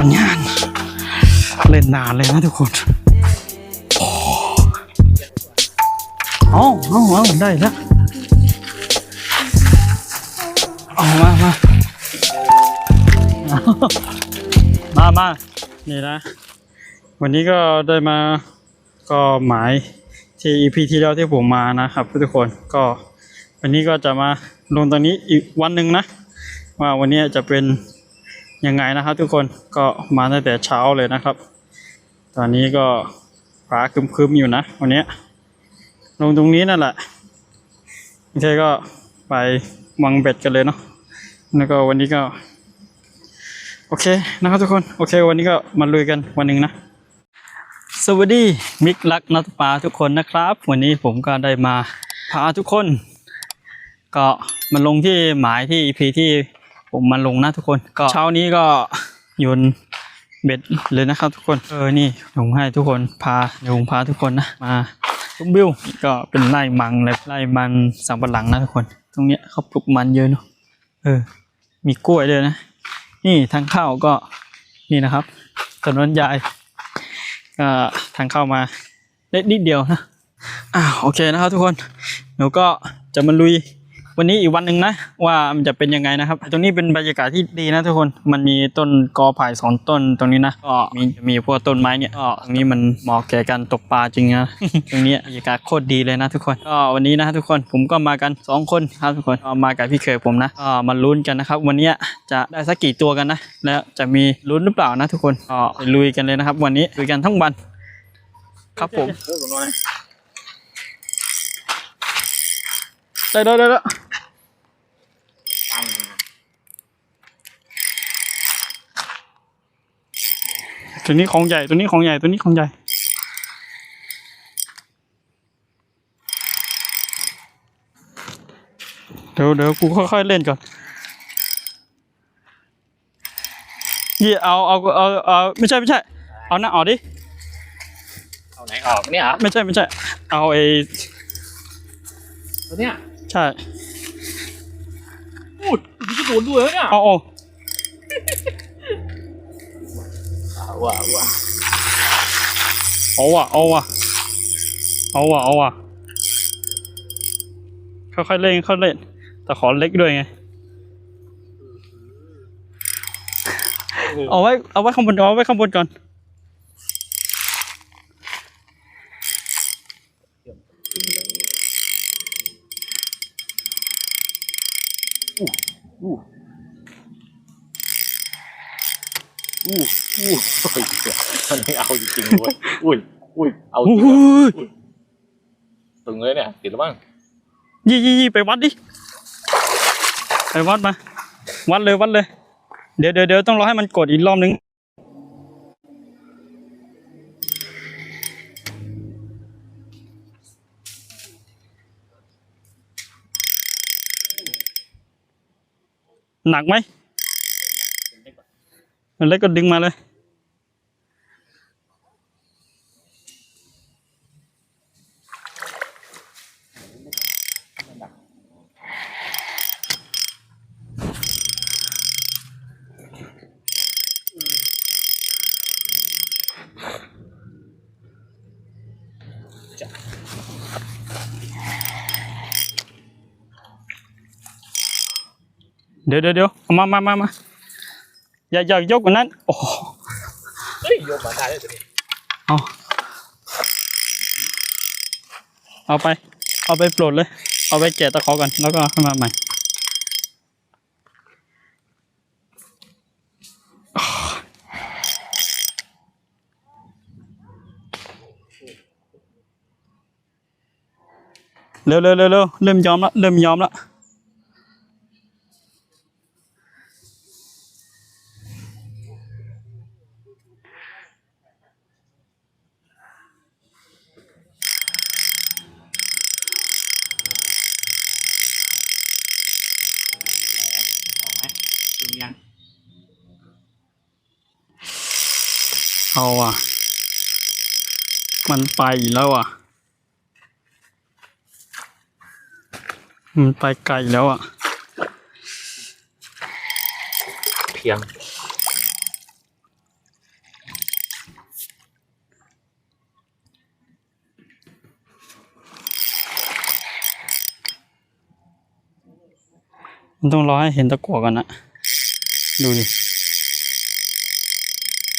ผลงาน เล่นนานเลยนะทุกคนโอ้เอาเอาเอาได้แล้วเอามามามามานี่นะ วันนี้ก็ได้มาก็หมายที่ EP ที่แล้วที่ผมมานะครับทุกคนก็วันนี้ก็จะมาลงตรงนี้อีกวันหนึ่งนะ ว่าวันนี้จะเป็น ยังไงนะครับ ทุกคนก็มาตั้งแต่เช้าเลยนะครับ ตอนนี้ก็ฟ้าคึมๆอยู่นะวันนี้ลงตรงนี้นั่นแหละโอเคก็ไปวังเบ็ดกันเลยเนาะแล้วก็วันนี้ก็โอเคนะครับทุกคนโอเค วันนี้ก็มาลุยกันวันหนึ่งนะสวัสดีมิกลักนัตปาทุกคนนะครับ วันนี้ผมก็ได้มาพาทุกคน ก็มาลงที่หมายที่ EP ที่ ผมมาลงนะทุกคน ก็เช้านี้ก็โยนเบ็ดเลยนะครับทุกคน เออ นี่ผมให้ทุกคนพาเดี๋ยวผมพาทุกคนนะ มาตุ้มบิวก็เป็นไร่มังเลยไร่มันสัมปะหลังนะทุกคน ตรงเนี้ยเขาปลูกมันเยอะเนาะ เออ มีกล้วยด้วยนะ นี่ทางเข้าก็นี่นะครับ ถนนใหญ่ก็ทางเข้ามาเล็กนิดเดียวนะ อ่าโอเคนะครับทุกคนเดี๋ยวก็จะมาลุย วันนี้อีกวันหนึ่งนะ ว่ามันจะเป็นยังไงนะครับ ตรงนี้เป็นบรรยากาศที่ดีนะทุกคนมันมีต้นกอไผ่สองต้นตรงนี้นะก็มีมีพวกต้นไม้เนี่ยก็ตรงนี้มันเหมาะแก่การตกปลาจริงนะตรงนี้บรรยากาศโคตรดีเลยนะทุกคนก็วันนี้นะทุกคนผมก็มากันสองคนครับทุกคนก็มากับพี่เคยผมนะก็มาลุ้นกันนะครับ วันนี้จะได้สักกี่ตัวกันนะ แล้วจะมีลุ้นหรือเปล่านะทุกคนก็ไปลุยกันเลยนะครับ วันนี้ลุยกันทั้งวัน ครับผมได้ได้ได้ ตัวนี้ของใหญ่ตัวนี้ของใหญ่ตัวนี้ของใหญ่ เดี๋ยวเดี๋ยวกูค่อยๆเล่นก่อนยี่เอาเอาเอาเอาไม่ใช่ไม่ใช่ เอาหน้าออกดิ เอาไหนออกเนี่ยเหรอไม่ใช่ไม่ใช่ เอาไอ้ตัวเนี้ยใช่พูดมันจะโดนด้วยเนี่ยเอาเอาเอา ว่ะเอาว่ะเอาว่ะเอาว่ะเอาว่ะเอาว่ะค่อยๆเล่นค่อยๆเล่น แต่ขอเล็กด้วยไง เอาไว้เอาไว้ข้างบนเอาไว้ข้างบนก่อนอู้ อู้อู้โอ้ยมันไม่เอาจริงๆเลยเว้ยอุ้ยอุ้ยเอาจอุ้ริงเหรอยตึงเลยเนี่ยติดแล้วมั้งยี่ยี่ยี่ไปวัดดิไปวัดมา วัดเลยวัดเลย เดี๋ยวเดี๋ยวเดี๋ยวต้องรอให้มันกดอีกรอบนึงหนักไหม มันเล็กก็ดึงมาเลยเดี๋ยวเดี๋ยวเดี๋ยวมามามามา อย่าอย่ายกกว่านั้น โอ้โหเฮ้ยโยมมาได้เลยตัวนี้เอาเอาไป เอาไปปลดเลย เอาไปแกะตะขอก่อน แล้วก็เข้ามาใหม่เร็วเร็วเร็วเร็วเริ่มยอมละเริ่มยอมละ ถึงยังเอาอะ มันไปแล้วอะ มันไปไกลแล้วอะ เพียง มันต้องรอให้เห็นตะกั่วก่อนนะ ดูดิ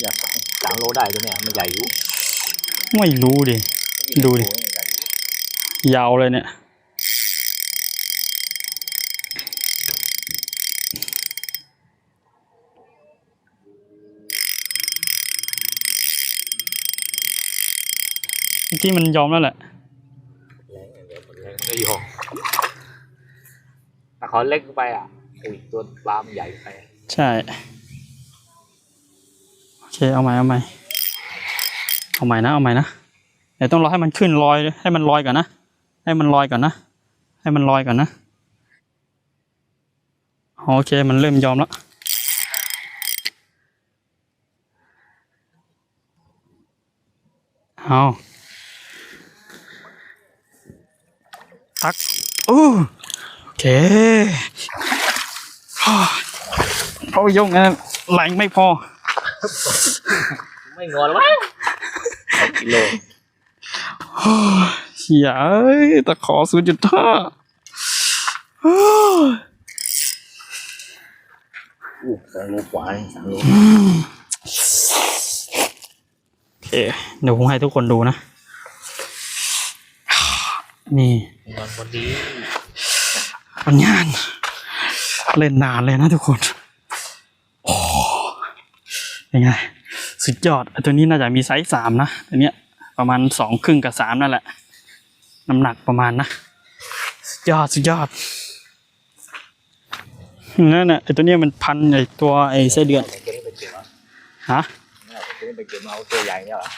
อยากสามโลได้ตัวเนี่ยมันใหญ่อยู่ไม่รู้ดิ ดูดิใหญ่อยู่ยาวเลยเนี่ย เมื่อกี้มันยอมแล้วแหละแรงเดี๋ยวแรงมันก็ยอมแต่เขาเล็กไปอะอุ้ยตัวปลามันใหญ่ไป ใช่ โอเค เอาใหม่เอาใหม่เอาใหม่นะ เอาใหม่นะเดี๋ยวต้องรอให้มันขึ้นลอย ให้มันลอยก่อนนะ ให้มันลอยก่อนนะ ให้มันลอยก่อนนะ โอเค มันเริ่มยอมแล้วเอาตักอู้โอเค เพราะยกนะแรงไม่พอ ไม่งอแล้วมั้งสองกิโลเฮียเอ้ยตะขอศูนย์จุดห้าอู้สองโลกว่าสามโลโอเคเดี๋ยวผมให้ทุกคนดูนะ นี่นอนพอดีปัญญาน เล่นนานเลยนะทุกคนโอ้ ยังไงสุดยอดไอตัวนี้น่าจะมีไซส์สามนะตัวเนี้ยประมาณสองครึ่งกับสามนั่นแหละน้ำหนักประมาณนะสุดยอดสุดยอดนั่นน่ะไอตัวเนี้ยมันพันไอ้ตัวไอ้ไส้เดือนตัวนี้ไปเก็บอะฮะตัวนี้ไปเก็บมวใหญ่เนี่ยเหรอ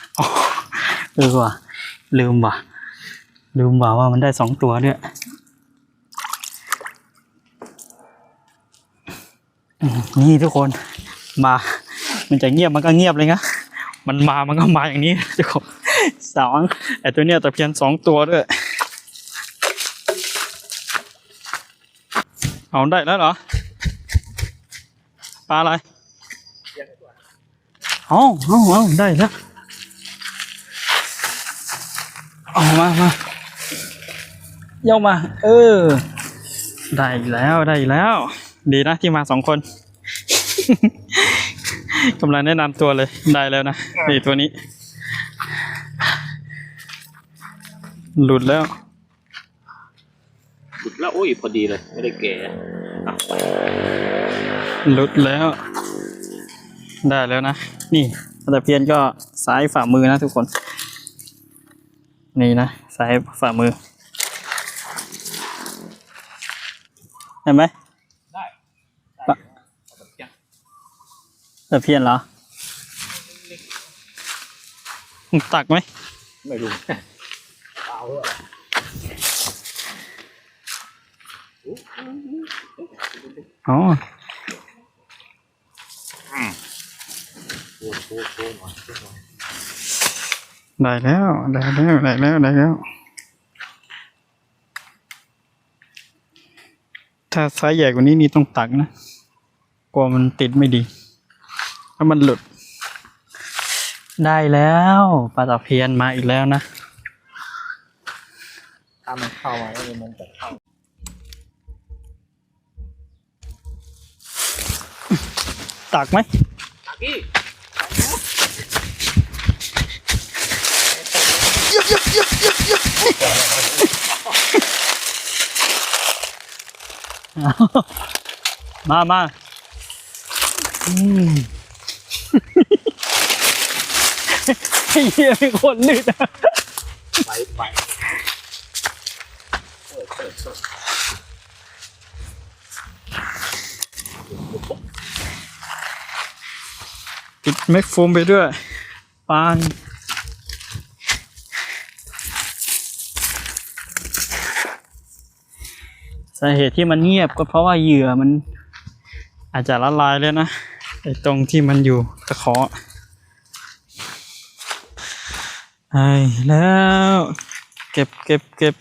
เออว่ะลืมว่ะลืมว่ะว่ามันได้สองตัวด้วยนี่ทุกคนมา มันจะเงียบมันก็เงียบเลยนะมันมามันก็มาอย่างนี้ทุกคนสองไอตัวเนี้ยตะเพียนสองตัวด้วย เอาได้แล้วเหรอปลาอะไรเอเอาเอาได้แล้วเอามามาเย่ามา เออ ได้แล้วได้แล้ว ดีนะที่มาสองคน กำลังแนะนำตัวเลยได้แล้วนะนี่ตัวนี้ หลุดแล้ว หลุดแล้วโอ้ยพอดีเลย ไม่ได้แก่อะหลุดแล้ว ได้แล้วนะ นี่ตะเพียนก็ซ้ายฝ่ามือนะทุกคน นี่นะซ้ายฝ่ามือ เห็นไหม ได้ ปะ ตะเพียนเหรอมึงตักไหมไม่รู้เอาเหรออ๋อโอ้โหโอ้โหหน่อยโอ้โหหน่อยได้แล้วได้แล้วได้แล้วได้แล้ว ถ้าไซส์ใหญ่กว่านี้นี่ต้องตักนะ กลัวมันติดไม่ดี ถ้ามันหลุด ได้แล้วปลาตะเพียนมาอีกแล้วนะถ้ามันเข้ามาแล้วมันจะเข้าตักไหมตักกี้มามาอืม ไอ้เหี้ยเป็นคนลื่นอะไปไปติดแม็กโฟมไปด้วยปานสาเหตุที่มันเงียบก็เพราะว่าเหยื่อมันอาจจะละลายแล้วนะ ไอ้ตรงที่มันอยู่ตะขอไอ้แล้ว เก็บเก็บเก็บ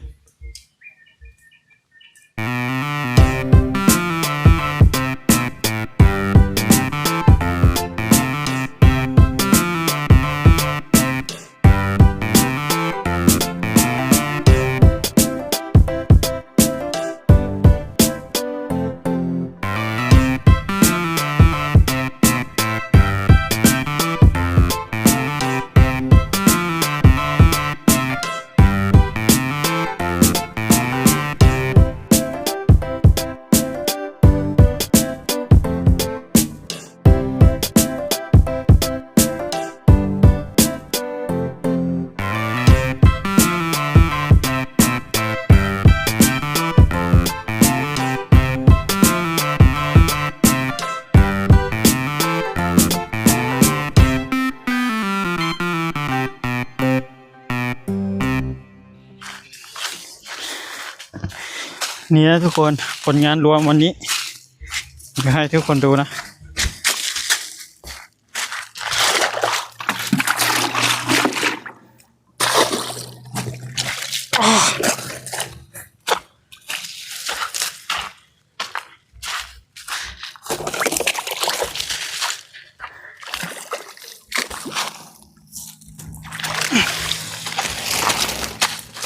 นี่นะทุกคนผลงานรวมวันนี้จะให้ทุกคนดูนะ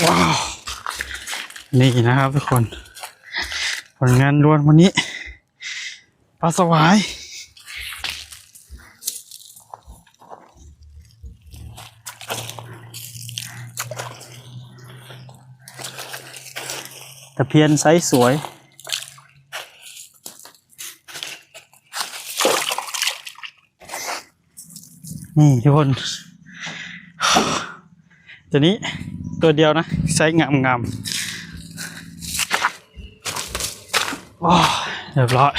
ว้าว นี่นะครับทุกคน ผลงานรวมวันนี้ปลาสวาย ตะเพียนไซส์สวยนี่ทุกคน ตัวนี้ตัวเดียวนะไซส์งามงามๆว้าว เรียบร้อย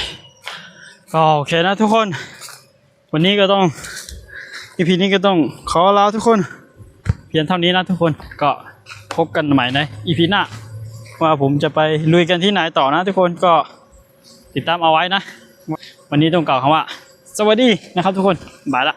ก็โอเคนะทุกคน วันนี้ก็ต้องอีพีนี้ก็ต้องขอลาทุกคน เพียงเท่านี้นะทุกคนก็พบกันใหม่ในอีพีหน้า ว่าผมจะไปลุยกันที่ไหนต่อนะทุกคนก็ติดตามเอาไว้นะ วันนี้ต้องกล่าวคำว่า สวัสดีนะครับทุกคนบายละ